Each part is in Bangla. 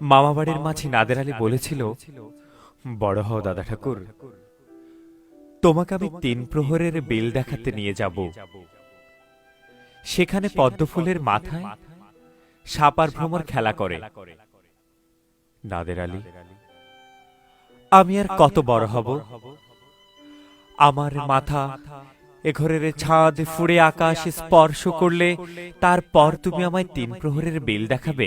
মামাবাড়ির মাঝি নাদের আলী বলেছিল, বড় হও দাদা ঠাকুর। তোমাকে আমি তিন প্রহরের বেল দেখাতে নিয়ে যাব। সেখানে পদ্মফুলের মাথায় সাপার ভ্রমর খেলা করে। নাদের আলী, আমি আর কত বড় হব? আমার মাথা এ ঘরের ছাদ ফুড়ে আকাশ স্পর্শ করলে তারপর তুমি আমায় তিন প্রহরের বেল দেখাবে?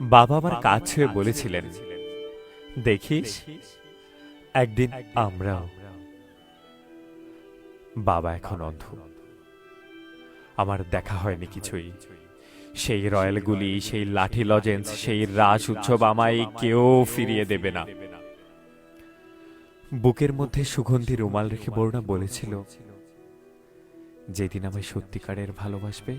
বাবা আমার কাছে বলেছিলেন দেখিস একদিন আমরাও। বাবা এখন অন্ধ। আমার দেখা হয়নি কিছুই। সেই রয়্যালগুলি সেই লাঠি লজেন্স সেই রাস উৎসব আমায় কেউ ফিরিয়ে দেবে না। বুকের মধ্যে সুগন্ধি রুমাল রেখে বর্ণা বলেছিল যেদিন আমায় সত্যিকারের ভালোবাসবে